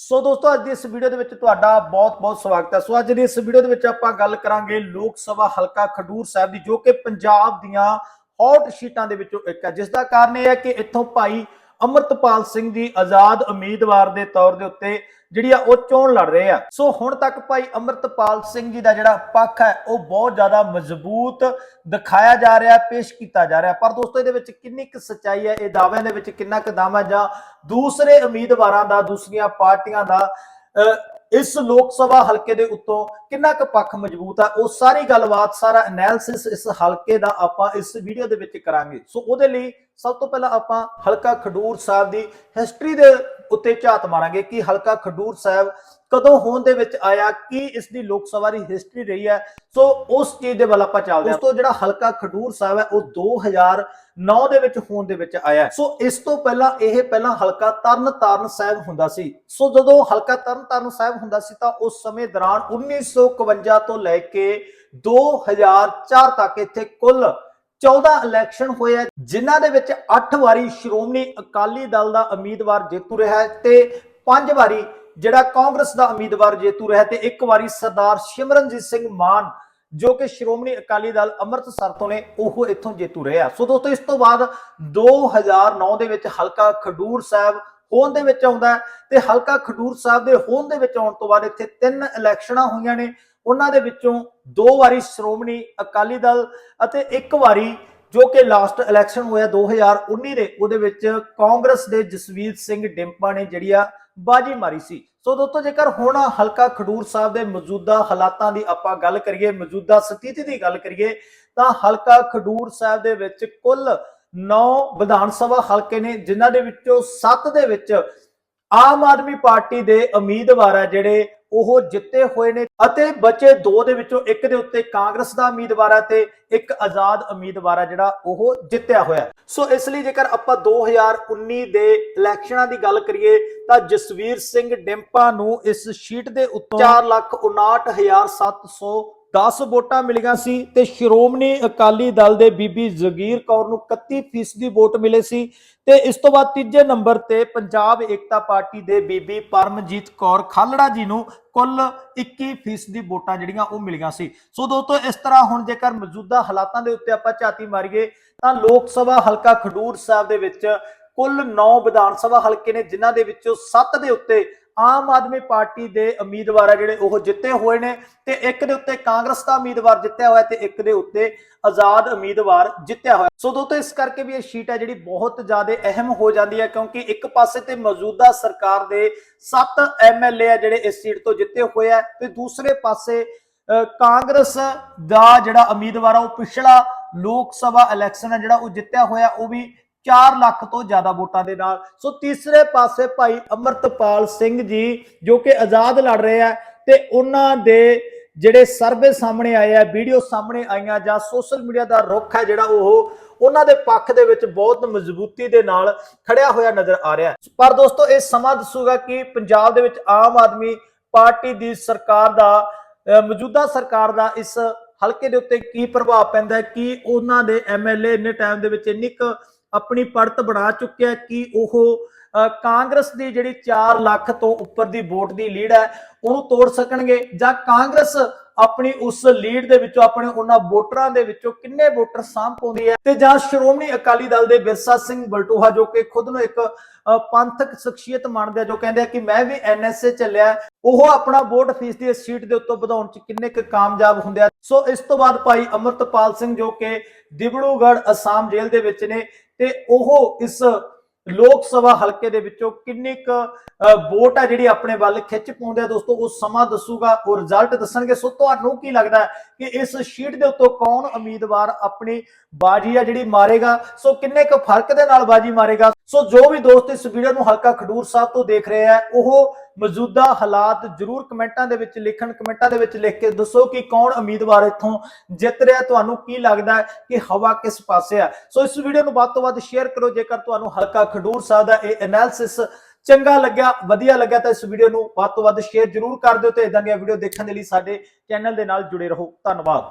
ਸੋ ਦੋਸਤੋ, ਅੱਜ ਦੀ ਇਸ ਵੀਡੀਓ ਦੇ ਵਿੱਚ ਤੁਹਾਡਾ ਬਹੁਤ-ਬਹੁਤ ਸਵਾਗਤ ਹੈ। ਸੋ ਅੱਜ ਦੀ ਇਸ ਵੀਡੀਓ ਦੇ ਵਿੱਚ ਆਪਾਂ ਗੱਲ ਕਰਾਂਗੇ ਲੋਕ ਸਭਾ ਹਲਕਾ ਖਡੂਰ ਸਾਹਿਬ ਦੀ, ਜੋ ਕਿ ਪੰਜਾਬ ਦੀਆਂ ਹੌਟ ਸ਼ੀਟਾਂ ਦੇ ਵਿੱਚੋਂ ਇੱਕ ਹੈ। ਜਿਸ ਦਾ ਕਾਰਨ ਇਹ ਹੈ ਕਿ ਇੱਥੋਂ ਭਾਈ ਅਮਰਤਪਾਲ ਸਿੰਘ ਜੀ ਆਜ਼ਾਦ ਉਮੀਦਵਾਰ ਦੇ ਤੌਰ ਦੇ ਉੱਤੇ ਜਿਹੜੀ ਆ ਉਹ ਚੋਣ ਲੜ ਰਹੇ ਆ। ਸੋ ਹੁਣ ਤੱਕ ਭਾਈ ਅਮਰਤਪਾਲ ਸਿੰਘ ਜੀ ਦਾ ਜਿਹੜਾ ਪੱਖ ਹੈ ਉਹ ਬਹੁਤ ਜ਼ਿਆਦਾ ਮਜ਼ਬੂਤ ਦਿਖਾਇਆ ਜਾ ਰਿਹਾ ਪੇਸ਼ ਕੀਤਾ ਜਾ ਰਿਹਾ। ਪਰ ਦੋਸਤੋ ਇਹਦੇ ਵਿੱਚ ਕਿੰਨੀ ਕੁ ਸੱਚਾਈ ਹੈ? ਇਹ ਦਾਅਵਿਆਂ ਦੇ ਵਿੱਚ ਕਿੰਨਾ ਕੁ ਦਮ ਹੈ? ਜਾਂ ਦੂਸਰੇ ਉਮੀਦਵਾਰਾਂ ਦਾ ਦੂਸਰੀਆਂ ਪਾਰਟੀਆਂ ਦਾ ਅਹ, ਇਸ ਲੋਕ ਸਭਾ ਹਲਕੇ ਦੇ ਉੱਤੋਂ ਕਿੰਨਾ ਕੁ ਪੱਖ ਮਜ਼ਬੂਤ ਹੈ ਉਹ ਸਾਰੀ ਗੱਲਬਾਤ, ਸਾਰਾ ਐਨਾਲਿਸਿਸ ਇਸ ਹਲਕੇ ਦਾ ਆਪਾਂ ਇਸ ਵੀਡੀਓ ਦੇ ਵਿੱਚ ਕਰਾਂਗੇ। ਸੋ ਉਹਦੇ ਲਈ ਸਭ ਤੋਂ ਪਹਿਲਾਂ ਆਪਾਂ ਹਲਕਾ ਖਡੂਰ ਸਾਹਿਬ ਦੀ ਹਿਸਟਰੀ ਦੇ ਉੱਤੇ ਝਾਤ ਮਾਰਾਂਗੇ ਕਿ ਹਲਕਾ ਖਡੂਰ ਸਾਹਿਬ ਕਦੋਂ ਹੋਣ ਦੇ ਵਿੱਚ ਆਇਆ, ਕੀ ਇਸ ਦੀ ਲੋਕ ਸਭਾ ਦੀ ਹਿਸਟਰੀ ਰਹੀ ਹੈ। ਸੋ ਉਸ ਚੀਜ਼ ਦੇ ਵੱਲ ਆਪਾਂ ਚੱਲਦੇ ਹਾਂ। ਉਸ ਤੋਂ ਜਿਹੜਾ ਹਲਕਾ ਖਡੂਰ ਸਾਹਿਬ ਹੈ, ਉਹ 2009 ਦੇ ਵਿੱਚ ਹੋਣ ਦੇ ਵਿੱਚ ਆਇਆ ਸੋ ਇਸ ਤੋਂ ਪਹਿਲਾਂ, ਇਹ ਪਹਿਲਾਂ ਹਲਕਾ ਤਰਨ ਤਾਰਨ ਸਾਹਿਬ ਹੁੰਦਾ ਸੀ। ਸੋ ਜਦੋਂ ਹਲਕਾ ਤਰਨ ਤਾਰਨ ਸਾਹਿਬ ਹੁੰਦਾ ਸੀ ਤਾਂ ਉਸ ਸਮੇਂ ਦੌਰਾਨ 1951 ਤੋਂ ਲੈ ਕੇ 2004 ਤੱਕ ਇੱਥੇ ਕੁੱਲ 14 ਇਲੈਕਸ਼ਨ ਹੋਏ ਆ, ਜਿਨ੍ਹਾਂ ਦੇ ਵਿੱਚ 8 ਵਾਰੀ ਸ਼੍ਰੋਮਣੀ ਅਕਾਲੀ ਦਲ ਦਾ ਉਮੀਦਵਾਰ ਜੇਤੂ ਰਿਹਾ ਤੇ 5 ਵਾਰੀ ਜਿਹੜਾ ਕਾਂਗਰਸ ਦਾ ਉਮੀਦਵਾਰ ਜੇਤੂ ਰਿਹਾ ਤੇ ਇੱਕ ਵਾਰੀ ਸਰਦਾਰ ਸਿਮਰਨਜੀਤ ਸਿੰਘ ਮਾਨ, ਜੋ ਕਿ ਸ਼੍ਰੋਮਣੀ ਅਕਾਲੀ ਦਲ ਅੰਮ੍ਰਿਤਸਰ ਤੋਂ ਨੇ, ਉਹ ਇੱਥੋਂ ਜੇਤੂ ਰਹੇ ਆ। ਸੋ ਦੋਸਤੋ, ਇਸ ਤੋਂ ਬਾਅਦ 2009 ਦੇ ਵਿੱਚ ਹਲਕਾ ਖਡੂਰ ਸਾਹਿਬ ਹੋਣ ਦੇ ਵਿੱਚ ਆਉਂਦਾ ਹੈ ਤੇ ਹਲਕਾ ਖਡੂਰ ਸਾਹਿਬ ਦੇ ਹੋਣ ਦੇ ਵਿੱਚ ਆਉਣ ਤੋਂ ਬਾਅਦ ਇੱਥੇ ਤਿੰਨ ਇਲੈਕਸ਼ਨਾਂ ਹੋਈਆਂ ਨੇ। ਉਹਨਾਂ ਦੇ ਵਿੱਚੋਂ ਦੋ ਵਾਰੀ ਸ਼੍ਰੋਮਣੀ ਅਕਾਲੀ ਦਲ ਅਤੇ ਇੱਕ ਵਾਰੀ ਜੋ ਕਿ ਲਾਸਟ ਇਲੈਕਸ਼ਨ ਹੋਇਆ 2019 ਦੇ, ਉਹਦੇ ਵਿੱਚ ਕਾਂਗਰਸ ਦੇ ਜਸਵੀਰ ਸਿੰਘ ਡਿੰਪਾ ਨੇ ਜਿਹੜੀ ਆ ਬਾਜੀ ਮਾਰੀ ਸੀ। ਸੋ ਦੋਸਤੋ, ਜੇਕਰ ਹੁਣ ਹਲਕਾ ਖਡੂਰ ਸਾਹਿਬ ਦੇ ਮੌਜੂਦਾ ਹਾਲਾਤਾਂ ਦੀ ਆਪਾਂ ਗੱਲ ਕਰੀਏ, ਮੌਜੂਦਾ ਸਥਿਤੀ ਦੀ ਗੱਲ ਕਰੀਏ, ਤਾਂ ਹਲਕਾ ਖਡੂਰ ਸਾਹਿਬ ਦੇ ਵਿੱਚ ਕੁੱਲ 9 ਵਿਧਾਨ ਸਭਾ ਹਲਕੇ ਨੇ, ਜਿਨ੍ਹਾਂ ਦੇ ਵਿੱਚੋਂ 7 ਦੇ ਵਿੱਚ ਆਮ ਆਦਮੀ ਪਾਰਟੀ ਦੇ ਉਮੀਦਵਾਰ ਆ ਜਿਹੜੇ ਉਹ ਜਿੱਤੇ ਹੋਏ ਨੇ ਅਤੇ ਬਚੇ ਦੋ ਦੇ ਵਿੱਚੋਂ ਇੱਕ ਦੇ ਉੱਤੇ ਕਾਂਗਰਸ ਦਾ ਉਮੀਦਵਾਰ ਹੈ ਤੇ ਇੱਕ ਆਜ਼ਾਦ ਉਮੀਦਵਾਰ ਹੈ ਜਿਹੜਾ ਉਹ ਜਿੱਤਿਆ ਹੋਇਆ। ਸੋ ਇਸ ਲਈ ਜੇਕਰ ਆਪਾਂ 2019 ਦੇ ਇਲੈਕਸ਼ਨਾਂ ਦੀ ਗੱਲ ਕਰੀਏ, ਤਾਂ ਜਸਵੀਰ ਸਿੰਘ ਡਿੰਪਾ ਨੂੰ ਇਸ ਸ਼ੀਟ ਦੇ ਉੱਤੇ ਉੱਤੋਂ 459710 ਵੋਟਾਂ ਮਿਲੀਆਂ ਸੀ ਤੇ ਸ਼੍ਰੋਮਣੀ ਅਕਾਲੀ ਦਲ ਦੇ ਬੀਬੀ ਜਗੀਰ ਕੌਰ ਨੂੰ 31% ਵੋਟ ਮਿਲੇ ਸੀ ਤੇ ਇਸ ਤੋਂ ਬਾਅਦ ਤੀਜੇ ਨੰਬਰ ਤੇ ਪੰਜਾਬ ਏਕਤਾ ਪਾਰਟੀ ਦੇ ਬੀਬੀ ਪਰਮਜੀਤ ਕੌਰ ਖਾਲੜਾ ਜੀ ਨੂੰ ਕੁੱਲ 21% ਵੋਟਾਂ ਜਿਹੜੀਆਂ ਉਹ ਮਿਲੀਆਂ ਸੀ। ਸੋ ਦੋਸਤੋ, ਇਸ ਤਰ੍ਹਾਂ ਹੁਣ ਜੇਕਰ ਮੌਜੂਦਾ ਹਾਲਾਤਾਂ ਦੇ ਉੱਤੇ ਆਪਾਂ ਝਾਤੀ ਮਾਰੀਏ, ਤਾਂ ਲੋਕ ਸਭਾ ਹਲਕਾ ਖਡੂਰ ਸਾਹਿਬ ਦੇ ਵਿੱਚ ਕੁੱਲ 9 ਵਿਧਾਨ ਸਭਾ ਹਲਕੇ ਨੇ, ਜਿਨ੍ਹਾਂ ਦੇ ਵਿੱਚੋਂ 7 ਦੇ ਉੱਤੇ ਆਮ ਆਦਮੀ ਪਾਰਟੀ ਦੇ ਉਮੀਦਵਾਰ ਆ ਜਿਹੜੇ ਉਹ ਜਿੱਤੇ ਹੋਏ ਨੇ ਤੇ ਇੱਕ ਦੇ ਉੱਤੇ ਕਾਂਗਰਸ ਦਾ ਉਮੀਦਵਾਰ ਜਿੱਤਿਆ ਹੋਇਆ ਤੇ ਇੱਕ ਦੇ ਉੱਤੇ ਆਜ਼ਾਦ ਉਮੀਦਵਾਰ ਜਿੱਤਿਆ ਹੋਇਆ। ਸੋ ਦੋਸਤੋ ਇਸ ਕਰਕੇ ਵੀ ਇਹ ਸ਼ੀਟ ਹੈ ਜਿਹੜੀ ਬਹੁਤ ਜ਼ਿਆਦਾ ਅਹਿਮ ਹੋ ਜਾਂਦੀ ਹੈ ਕਿਉਂਕਿ ਇੱਕ ਪਾਸੇ ਤੇ ਮੌਜੂਦਾ ਸਰਕਾਰ ਦੇ 7 ਐਮਐਲਏ ਆ ਜਿਹੜੇ ਇਸ ਸੀਟ ਤੋਂ ਜਿੱਤੇ ਹੋਏ ਆ ਤੇ ਦੂਸਰੇ ਪਾਸੇ ਅ, ਕਾਂਗਰਸ ਦਾ ਜਿਹੜਾ ਉਮੀਦਵਾਰ ਆ ਉਹ ਪਿਛਲਾ ਲੋਕ ਸਭਾ ਇਲੈਕਸ਼ਨ ਹੈ ਜਿਹੜਾ ਉਹ ਜਿੱਤਿਆ ਹੋਇਆ ਉਹ ਵੀ 4 ਲੱਖ ਤੋਂ ਜ਼ਿਆਦਾ ਵੋਟਾਂ ਦੇ ਨਾਲ। ਸੋ ਤੀਸਰੇ ਪਾਸੇ ਭਾਈ ਅਮਰਤਪਾਲ ਸਿੰਘ ਜੀ, ਜੋ ਕਿ ਆਜ਼ਾਦ ਲੜ ਰਹੇ ਆ ਤੇ ਉਹਨਾਂ ਦੇ ਜਿਹੜੇ ਸਰਵੇ ਸਾਹਮਣੇ ਆਏ ਆ, ਵੀਡੀਓ ਸਾਹਮਣੇ ਆਈਆਂ ਜਾਂ ਸੋਸ਼ਲ ਮੀਡੀਆ ਦਾ ਰੁਖ ਹੈ ਜਿਹੜਾ ਉਹ, ਉਹਨਾਂ ਦੇ ਪੱਖ ਦੇ ਵਿੱਚ ਬਹੁਤ ਮਜ਼ਬੂਤੀ ਦੇ ਨਾਲ ਖੜਿਆ ਹੋਇਆ ਨਜ਼ਰ ਆ ਰਿਹਾ ਪਰ ਦੋਸਤੋ, ਇਹ ਸਮਾਂ ਦੱਸੂਗਾ ਕਿ ਪੰਜਾਬ ਦੇ ਵਿੱਚ ਆਮ ਆਦਮੀ ਪਾਰਟੀ ਦੀ ਸਰਕਾਰ ਦਾ ਮੌਜੂਦਾ ਸਰਕਾਰ ਦਾ ਇਸ ਹਲਕੇ ਦੇ ਉੱਤੇ ਕੀ ਪ੍ਰਭਾਵ ਪੈਂਦਾ ਹੈ, ਕਿ ਉਹਨਾਂ ਦੇ ਐਮਐਲਏ ਇੰਨੇ ਟਾਈਮ ਦੇ ਵਿੱਚ ਇੰਨੀ ਕੁ ਆਪਣੀ ਪੜਤ ਬਣਾ ਚੁੱਕਿਆ ਕਿ ਉਹ ਕਾਂਗਰਸ ਦੀ ਜਿਹੜੀ 4 ਲੱਖ ਤੋਂ ਉੱਪਰ ਦੀ ਵੋਟ ਦੀ ਲੀਡ ਹੈ, ਉਹਨੂੰ ਤੋੜ ਸਕਣਗੇ ਜਾਂ ਕਾਂਗਰਸ ਆਪਣੀ ਉਸ ਲੀਡ ਦੇ ਵਿੱਚੋਂ, ਆਪਣੇ ਉਹਨਾਂ ਵੋਟਰਾਂ ਦੇ ਵਿੱਚੋਂ ਕਿੰਨੇ ਵੋਟਰ ਸਾਂਭ ਪਾਉਂਦੀ ਹੈ? ਤੇ ਜਾਂ ਸ਼੍ਰੋਮਣੀ ਅਕਾਲੀ ਦਲ ਦੇ ਵਿਰਸਾ ਸਿੰਘ ਬਲਟੋਹਾ ਜੋ ਕਿ ਖੁਦ ਨੂੰ ਇੱਕ ਪੰਥਕ ਸ਼ਖਸੀਅਤ ਮੰਨਦੇ ਆ, ਜੋ ਕਹਿੰਦੇ ਆ ਕਿ ਮੈਂ ਵੀ ਐਨਐਸਏ ਚੱਲਿਆ ਉਹ ਆਪਣਾ ਵੋਟ ਫੀਸ ਦੀ ਸੀਟ ਦੇ ਉੱਤੇ ਵਧਾਉਣ ਚ ਕਿੰਨੇ ਕੁ ਕਾਮਯਾਬ ਹੁੰਦੇ ਆ। ਸੋ ਇਸ ਤੋਂ ਬਾਅਦ ਭਾਈ ਅਮਰਤਪਾਲ ਸਿੰਘ ਜੋ ਕਿ ਦਿਬੜੂਗੜ੍ਹ ਅਸਾਮ ਜੇਲ੍ਹ ਦੇ ਵਿੱਚ ਨੇ ਤੇ ਉਹ ਇਸ ਲੋਕ ਸਭਾ ਹਲਕੇ ਦੇ ਵਿੱਚੋਂ ਕਿੰਨੀ ਕੁ ਵੋਟ ਆ ਜਿਹੜੀ ਆਪਣੇ ਵੱਲ ਖਿੱਚ ਪਾਉਂਦੇ ਆ ਦੋਸਤੋ, ਉਹ ਸਮਾਂ ਦੱਸੂਗਾ, ਉਹ ਰਿਜ਼ਲਟ ਦੱਸਣਗੇ। ਸੋ ਤੁਹਾਨੂੰ ਕੀ ਲੱਗਦਾ ਕਿ ਇਸ ਸ਼ੀਟ ਦੇ ਉੱਤੋਂ ਕੌਣ ਉਮੀਦਵਾਰ ਆਪਣੀ ਬਾਜੀ ਆ ਜਿਹੜੀ ਮਾਰੇਗਾ? ਸੋ ਕਿੰਨੇ ਕੁ ਫ਼ਰਕ ਦੇ ਨਾਲ ਬਾਜੀ ਮਾਰੇਗਾ? ਸੋ ਜੋ ਵੀ ਦੋਸਤ ਇਸ ਵੀਡੀਓ ਨੂੰ ਹਲਕਾ ਖਡੂਰ ਸਾਹਿਬ ਤੋਂ ਦੇਖ ਰਿਹਾ ਆ, ਉਹ ਮੌਜੂਦਾ ਹਾਲਾਤ ਜਰੂਰ ਕਮੈਂਟਾਂ ਦੇ ਵਿੱਚ, ਲਿਖਣ ਕਮੈਂਟਾਂ ਦੇ ਵਿੱਚ ਲਿਖ ਕੇ ਦੱਸੋ ਕਿ ਕੌਣ ਉਮੀਦਵਾਰ ਇੱਥੋਂ ਜਿੱਤ ਰਿਹਾ ਤੁਹਾਨੂੰ ਕੀ ਲੱਗਦਾ ਹੈ ਕਿ ਹਵਾ ਕਿਸ ਪਾਸੇ ਆ। ਸੋ ਇਸ ਵੀਡੀਓ ਨੂੰ ਵੱਧ ਤੋਂ ਵੱਧ ਸ਼ੇਅਰ ਕਰੋ, ਜੇਕਰ ਤੁਹਾਨੂੰ ਹਲਕਾ ਖਡੂਰ ਸਾਹਿਬ ਦਾ ਇਹ ਐਨਾਲਿਸਿਸ ਚੰਗਾ ਲੱਗਿਆ, ਵਧੀਆ ਲੱਗਿਆ, ਤਾਂ ਇਸ ਵੀਡੀਓ ਨੂੰ ਵੱਧ ਤੋਂ ਵੱਧ ਸ਼ੇਅਰ ਜਰੂਰ ਕਰ ਦਿਓ ਤੇ ਇਦਾਂ ਦੀਆਂ ਵੀਡੀਓ ਦੇਖਣ ਦੇ ਲਈ ਸਾਡੇ ਚੈਨਲ ਦੇ ਨਾਲ ਜੁੜੇ ਰਹੋ। ਧੰਨਵਾਦ।